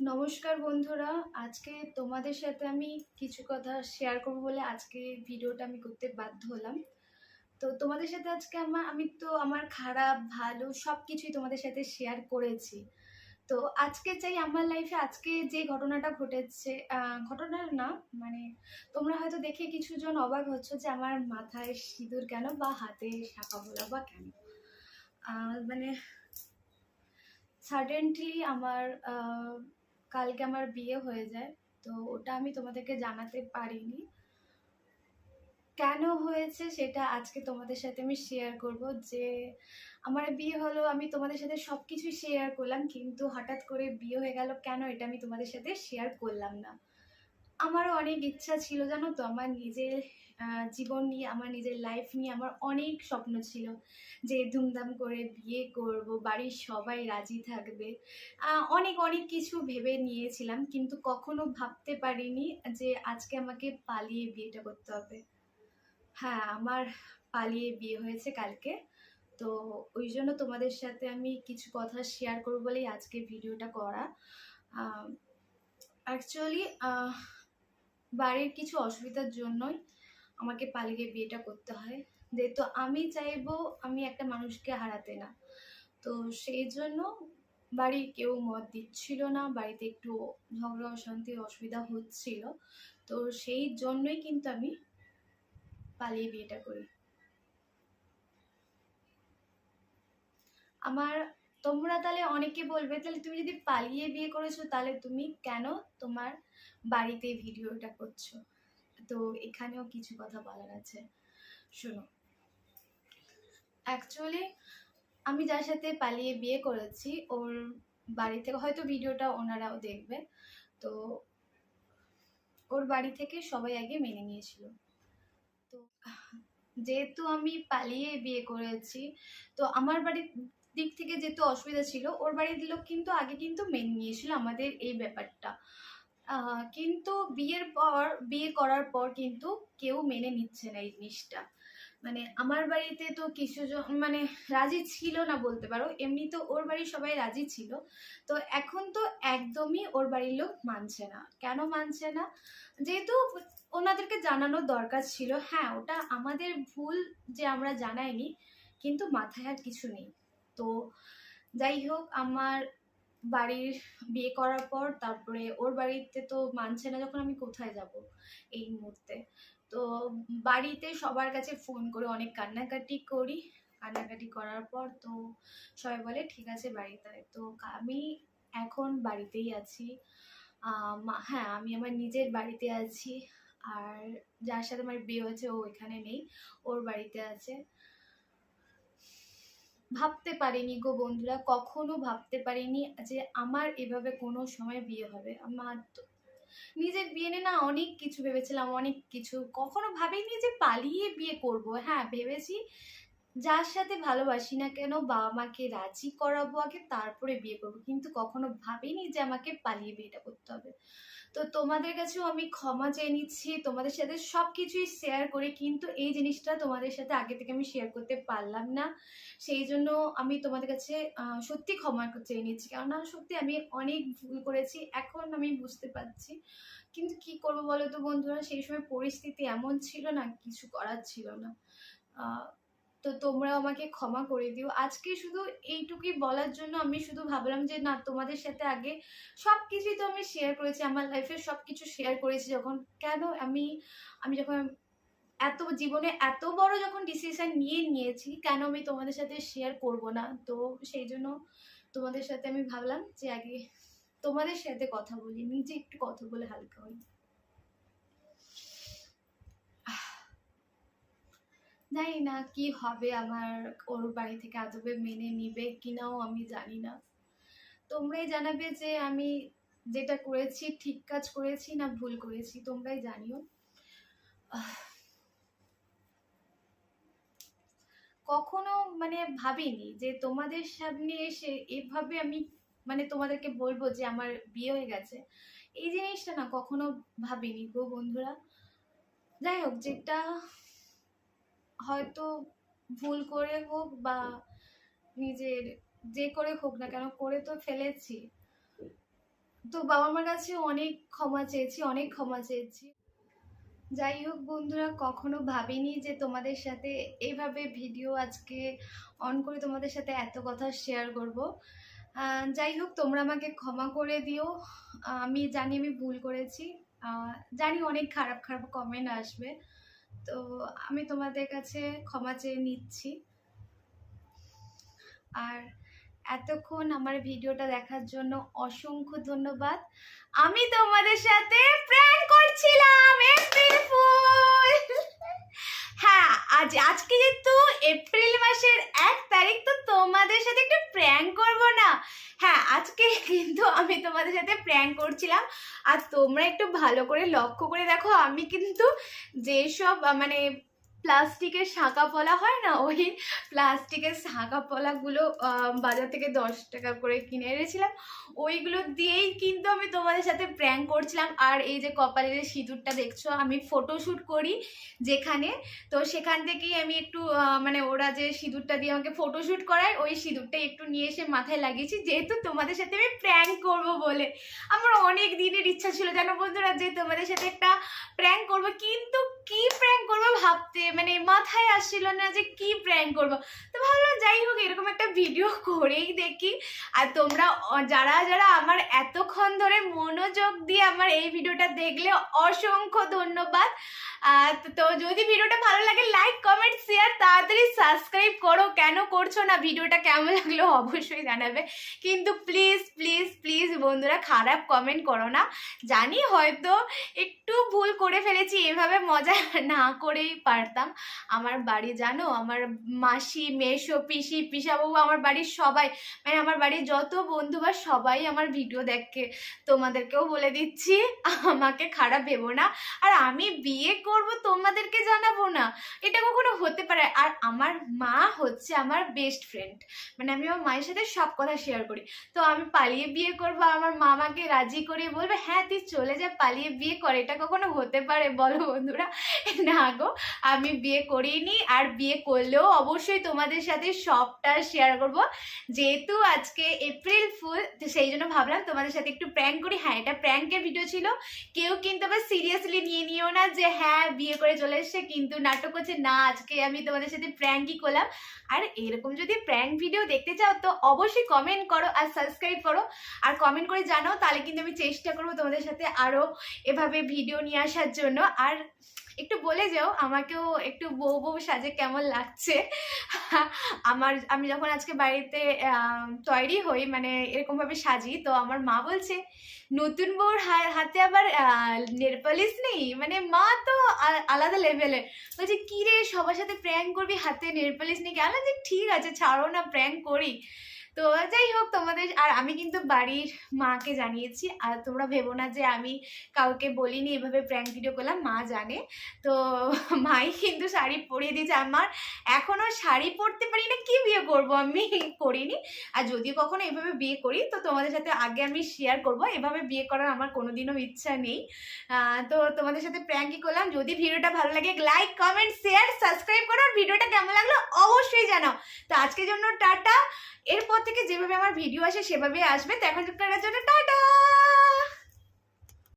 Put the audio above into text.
নমস্কার বন্ধুরা আজকে তোমাদের সাথে আমি কিছু কথা শেয়ার করব বলে আজকে ভিডিওটা আমি করতে বাধ্য হলাম। তো তোমাদের সাথে আজকে আমার আমি তো আমার খারাপ ভালো সব কিছুই তোমাদের সাথে শেয়ার করেছি। তো আজকে চাই আমার লাইফে আজকে যে ঘটনাটা ঘটেছে আহ, ঘটনা না মানে তোমরা হয়তো দেখে কিছুজন অবাক হচ্ছ যে আমার মাথায় সিঁদুর কেন বা হাতে শাখা বলা বা কেন? মানে সাডেনলি আমার কালকে আমার বিয়ে হয়ে যায়, তো ওটা আমি তোমাদেরকে জানাতে পারিনি। কেন হয়েছে সেটা আজকে তোমাদের সাথে আমি শেয়ার করব যে, আমার বিয়ে হলো, আমি তোমাদের সাথে সব কিছুই শেয়ার করলাম, কিন্তু হঠাৎ করে বিয়ে হয়ে গেল কেন? এটা আমি তোমাদের সাথে শেয়ার করলাম না। আমারও অনেক ইচ্ছা ছিল, জানো তো? আমার নিজের জীবন নিয়ে, আমার নিজের লাইফ নিয়ে আমার অনেক স্বপ্ন ছিল যে ধুমধাম করে বিয়ে করব, বাড়ির সবাই রাজি থাকবে। অনেক অনেক কিছু ভেবে নিয়েছিলাম, কিন্তু কখনো ভাবতে পারিনি যে আজকে আমাকে পালিয়ে বিয়েটা করতে হবে। হ্যাঁ আমার পালিয়ে বিয়ে হয়েছে কালকে, তো ওই জন্য তোমাদের সাথে আমি কিছু কথা শেয়ার করব বলেই আজকে ভিডিওটা করা। অ্যাকচুয়ালি বাড়ির কিছু অসুবিধার জন্যই আমাকে পালিয়ে বিয়েটা করতে হয়। যেহেতু আমি চাইব আমি একটা মানুষকে হারাতে না। তো সেই জন্য বাড়ির কেউ মত দিচ্ছিল না, বাড়িতে একটু ঝগড়া, অশান্তি, অসুবিধা হচ্ছিল। তো সেই জন্যই কিন্তু আমি পালিয়ে বিয়েটা করি। আমার তোমরা তাহলে অনেকে বলবে, তাহলে তুমি যদি পালিয়ে বিয়ে করেছ, তাহলে তুমি কেন তোমার বাড়িতে ভিডিওটা করছ? তো এখানেও কিছু কথা বলার আছে। শোনো অ্যাকচুয়ালি আমি যার সাথে পালিয়ে বিয়ে করেছি, ওর বাড়ি থেকে, হয়তো ভিডিওটা ওনারাও দেখবে, তো ওর বাড়ি থেকে সবাই আগে মেনে নিয়েছিল। তো যেহেতু আমি পালিয়ে বিয়ে করেছি, তো আমার বাড়ির দিক থেকে যেহেতু অসুবিধা ছিল। ওর বাড়ির লোক কিন্তু আগে কিন্তু মেনে নিয়েছিল আমাদের এই ব্যাপারটা। কিন্তু বিয়ের পর, বিয়ে করার পর কিন্তু কেউ মেনে নিচ্ছে না এই জিনিসটা। মানে আমার বাড়িতে তো কিছু জন মানে রাজি ছিল না বলতে পারো। এমনি তো ওর বাড়ির সবাই রাজি ছিল। তো এখন তো একদমই ওর বাড়ির লোক মানছে না। কেন মানছে না? যেহেতু ওনাদেরকে জানানোর দরকার ছিল। হ্যাঁ ওটা আমাদের ভুল যে আমরা জানাইনি, কিন্তু মাথায় আর কিছু নেই। তো যাই হোক, আমার বাড়ির বিয়ে করার পর তারপরে ওর বাড়িতে তো মানছে না যখন আমি কোথায় যাব এই মুহূর্তে। তো বাড়িতে সবার কাছে ফোন করে অনেক কান্নাকাটি করি। কান্নাকাটি করার পর তো সবাই বলে, ঠিক আছে বাড়িতে তো আমি এখন বাড়িতেই আছি। হ্যাঁ আমি আমার নিজের বাড়িতে আছি। আর যার সাথে আমার বিয়ে হয়েছে ও এখানে নেই, ওর বাড়িতে আছে। ভাবতে পারিনি গো বন্ধুরা, কখনো ভাবতে পারিনি যে আমার এভাবে কোনো সময় বিয়ে হবে। আমার তো নিজের বিয়ে নিয়ে না অনেক কিছু ভেবেছিলাম, অনেক কিছু। কখনো ভাবিনি যে পালিয়ে বিয়ে করব। হ্যাঁ ভেবেছি যার সাথে ভালোবাসি না কেন বাবা মাকে রাজি করাবো আগে, তারপরে বিয়ে করব। কিন্তু কখনো ভাবিনি যে আমাকে পালিয়ে বিয়েটা করতে হবে। তো তোমাদের কাছেও আমি ক্ষমা চেয়ে নিচ্ছি, তোমাদের সাথে সব কিছুই শেয়ার করে, কিন্তু এই জিনিসটা তোমাদের সাথে আগে থেকে আমি শেয়ার করতে পারলাম না। সেই জন্য আমি তোমাদের কাছে সত্যি ক্ষমা চেয়ে নিচ্ছি। কেননা সত্যি আমি অনেক ভুল করেছি, এখন আমি বুঝতে পারছি। কিন্তু কি করব বলো তো বন্ধুরা? সেই সময় পরিস্থিতি এমন ছিল না, কিছু করার ছিল না। তো তোমরা আমাকে ক্ষমা করে দিও। আজকে শুধু এইটুকুই বলার জন্য আমি শুধু ভাবলাম যে, না, তোমাদের সাথে আগে সব কিছুই তো আমি শেয়ার করেছি, আমার লাইফের সব কিছু শেয়ার করেছি যখন। কেন? আমি আমি যখন এত জীবনে এত বড় যখন ডিসিশন নিয়ে নিয়েছি, কেন আমি তোমাদের সাথে শেয়ার করব না? তো সেই জন্য তোমাদের সাথে আমি ভাবলাম যে, আগে তোমাদের সাথে কথা বলি, নিজে একটু কথা বলে হালকা হই। জানি না কি হবে আমার ওর বাড়ি থেকে আদবে মেনে নিবে কিনাও আমি জানি না। তোমরাই জানাবে যে আমি যেটা করেছি, ঠিক কাজ করেছি না ভুল করেছি, তোমরাই জানিও। কখনো মানে ভাবিনি যে তোমাদের সামনে এসে এভাবে আমি মানে তোমাদেরকে বলব যে আমার বিয়ে হয়ে গেছে। এই জিনিসটা না কখনো ভাবিনি গো বন্ধুরা। যাই হোক, যেটা হয়তো ভুল করে হোক বা নিজের যে করে হোক না কেন, করে তো ফেলেছি। তো বাবা মার কাছে অনেক ক্ষমা চেয়েছি, অনেক ক্ষমা চেয়েছি। যাই হোক বন্ধুরা, কখনো ভাবিনি যে তোমাদের সাথে এইভাবে ভিডিও আজকে অন করে তোমাদের সাথে এত কথা শেয়ার করব। যাই হোক, তোমরা আমাকে ক্ষমা করে দিও। আমি জানি আমি ভুল করেছি। জানি অনেক খারাপ খারাপ কমেন্ট আসবে। তো আমি তোমাদের কাছে ক্ষমা চেয়ে নিচ্ছি। আর এতক্ষণ আমার ভিডিওটা দেখার জন্য অসংখ্য ধন্যবাদ। আমি তোমাদের সাথে প্র্যাঙ্ক করছিলাম হ্যাঁ আজ, আজকে যেহেতু এপ্রিল মাসের এক তারিখ, তো তোমাদের সাথে একটু প্র্যাঙ্ক করব না। হ্যাঁ আজকে কিন্তু আমি তোমাদের সাথে প্র্যাঙ্ক করছিলাম। আর তোমরা একটু ভালো করে লক্ষ্য করে দেখো, আমি কিন্তু যেসব মানে প্লাস্টিকের শাঁকা পলা হয় না? ওই প্লাস্টিকের শাঁকা পলাগুলো বাজার থেকে দশ টাকা করে কিনে এনেছিলাম। ওইগুলো দিয়েই কিন্তু আমি তোমাদের সাথে প্র্যাঙ্ক করছিলাম। আর এই যে কপালে যে সিঁদুরটা দেখছ, আমি ফটোশ্যুট করি যেখানে। তো সেখান থেকেই আমি একটু মানে ওরা যে সিঁদুরটা দিয়ে আমাকে ফটোশ্যুট করায়, ওই সিঁদুরটা একটু নিয়ে এসে মাথায় লাগিয়েছি। যেহেতু তোমাদের সাথে আমি প্র্যাঙ্ক করব বলে। আমার অনেক দিনের ইচ্ছা ছিল, জানো বন্ধুরা, যে তোমাদের সাথে একটা প্র্যাঙ্ক করব কিন্তু কি প্র্যাঙ্ক করব ভাবতে মানে মাথায় আসছিল না যে কি প্র্যাঙ্ক করব? তো ভাবলাম যাই হোক এরকম একটা ভিডিও করেই দেখি। আর তোমরা যারা যারা আমার এতক্ষণ ধরে মনোযোগ দিয়ে আমার এই ভিডিওটা দেখলে অসংখ্য ধন্যবাদ। তো- যদি ভিডিওটা ভালো লাগে লাইক কমেন্ট শেয়ার তাড়াতাড়ি সাবস্ক্রাইব করো। কেন করছ না? ভিডিওটা কেমন লাগল অবশ্যই জানাবে। কিন্তু প্লিজ প্লিজ প্লিজ বন্ধুরা, খারাপ কমেন্ট করো না। জানি হয়তো একটু ভুল করে ফেলেছি, এভাবে মজা না করেই পারতাম। আমার বাড়ি জানো, আমার মাসি মেশো পিসি পিসাবাবু আমার বাড়ির সবাই মানে আমার বাড়ির যত বন্ধু বা সবাই আমার ভিডিও দেখে, তোমাদেরকেও বলে দিচ্ছি, আমাকে খারাপ ভেবো না। আর আমি বিয়ে করব তোমাদেরকে জানাব না। এটা কখনো হতে পারে। আর আমার মা হচ্ছে আমার বেস্ট ফ্রেন্ড মানে আমি আমার মায়ের সাথে সব কথা শেয়ার করি। তো আমি পালিয়ে বিয়ে করব আমার মামাকে রাজি করে বলবে হ্যাঁ তুই চলে যা, পালিয়ে বিয়ে কর। এটা কখনো হতে পারে, বলো বন্ধুরা? না গো, আমি বিয়ে করিনি। আর বিয়ে করলেও অবশ্যই তোমাদের সাথে সবটা শেয়ার করব। যেহেতু আজকে এপ্রিল ফুল তো সেই জন্য ভাবলাম তোমাদের সাথে একটু প্র্যাঙ্ক করি। হ্যাঁ এটা প্র্যাঙ্কের ভিডিও ছিল। কেউ কিন্তু আবার সিরিয়াসলি নিয়ে নিও না যে হ্যাঁ বিয়ে করে চলে এসছে, কিন্তু নাটক হচ্ছে, না, আজকে আমি তোমাদের সাথে প্র্যাঙ্কই করলাম। আর এরকম যদি প্র্যাঙ্ক ভিডিও দেখতে চাও, তো অবশ্যই কমেন্ট করো আর সাবস্ক্রাইব করো। আর কমেন্ট করে জানাও, তাহলে কিন্তু আমি চেষ্টা করব তোমাদের সাথে আরও এভাবে ভিডিও নিয়ে আসার জন্য। আর একটু বলে যাও, আমাকেও একটু বউ বউ সাজে কেমন লাগছে? আমার, আমি যখন আজকে বাড়িতে তৈরি হই মানে এরকমভাবে সাজি, তো আমার মা বলছে, নতুন বউর হাতে আবার নেরপালিশ নেই? মানে মা তো আলাদা লেভেলের বলছে, কি রে, সবার সাথে প্র্যাঙ্ক করবি, হাতে নেরপালিশ নেই আমি যে ঠিক আছে, ছাড়ো না প্র্যাঙ্ক করি। তো যাই হোক, তোমাদের, আর আমি কিন্তু বাড়ির মাকে জানিয়েছি। আর তোমরা ভেবো না যে আমি কাউকে বলিনি, এভাবে প্র্যাঙ্ক ভিডিও করলাম, মা জানে। তো মাই কিন্তু শাড়ি পরিয়ে দিয়েছে। আমার এখনও শাড়ি পরতে পারি না, কি বিয়ে করব? আমি করিনি। আর যদি কখনো এভাবে বিয়ে করি, তো তোমাদের সাথে আগে আমি শেয়ার করব। এভাবে বিয়ে করার আমার কোনোদিনও ইচ্ছা নেই। তো তোমাদের সাথে প্র্যাঙ্কই করলাম। যদি ভিডিওটা ভালো লাগে লাইক কমেন্ট শেয়ার সাবস্ক্রাইব করো। আর ভিডিওটা কেমন লাগল, অবশ্যই জানাও। তো আজকের জন্য টাটা। এরপর থেকে যেভাবে আমার ভিডিও আসে সেভাবে আসবে। তো এখন জন্য। টাটা!